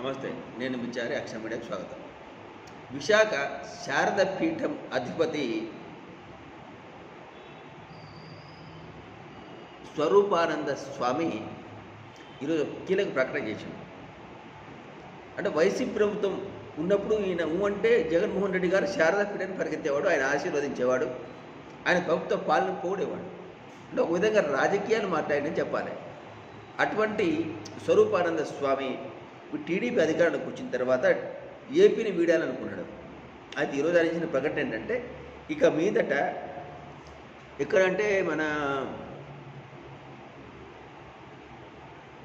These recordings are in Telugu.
నమస్తే నేను మిచారి అక్షర మీడియాకు స్వాగతం. విశాఖ శారద పీఠం అధిపతి స్వరూపానంద స్వామి ఈరోజు కీలక ప్రకటన చేసింది అంటే వైసీపీ ప్రభుత్వం ఉన్నప్పుడు ఈయన ఊ అంటే జగన్మోహన్ రెడ్డి గారు శారదా పీఠాన్ని పరిగెత్తేవాడు ఆయన ఆశీర్వదించేవాడు ఆయన ప్రభుత్వ పాలన పోడేవాడు. అంటే ఒక విధంగా రాజకీయాలు మాట్లాడని చెప్పాలి. అటువంటి స్వరూపానంద స్వామి టీడీపీ అధికారంలోకి వచ్చిన తర్వాత ఏపీని వీడాలనుకున్నాడు. అయితే ఈరోజు ఆయన ప్రకటన ఏంటంటే ఇక మీదట ఎక్కడంటే మన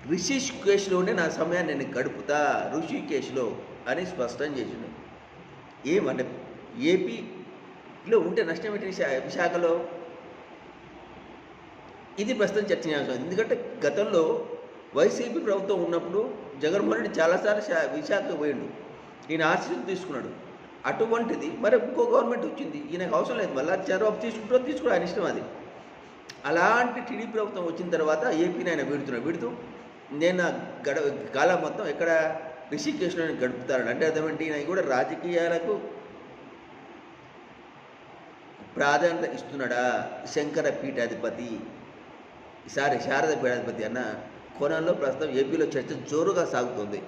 రిషికేశ్లోనే నా సమయాన్ని నేను గడుపుతా ఋషికేశ్లో అని స్పష్టం చేసిండు. ఏమంటే ఏపీలో ఉంటే నష్టం ఏంటి విశాఖలో? ఇది ప్రస్తుతం చర్చనీయాంశం. ఎందుకంటే గతంలో వైసీపీ ప్రభుత్వం ఉన్నప్పుడు జగన్మోహన్ రెడ్డి చాలాసార్లు విశాఖ విశాఖకు పోయిండు. ఈయన ఆశీస్సు తీసుకున్నాడు. అటువంటిది మరి ఇంకో గవర్నమెంట్ వచ్చింది. ఈయనకు అవసరం లేదు. మళ్ళీ చంద్రబాబు తీసుకుంటూ తీసుకుని ఆయన ఇష్టం అది. అలాంటి టీడీపీ ప్రభుత్వం వచ్చిన తర్వాత ఏపీని ఆయన విడుతున్నాడు విడుతూ నేను నా గడ కాలం మొత్తం ఎక్కడ రిషికేశ్లో గడుపుతాను అంటే అర్థమంటే? ఈయన కూడా రాజకీయాలకు ప్రాధాన్యత ఇస్తున్నాడా? శంకర పీఠాధిపతి సారీ శారద పీఠాధిపతి అన్న కోణంలో ప్రస్తుతం ఏపీలో చర్చ జోరుగా సాగుతుంది.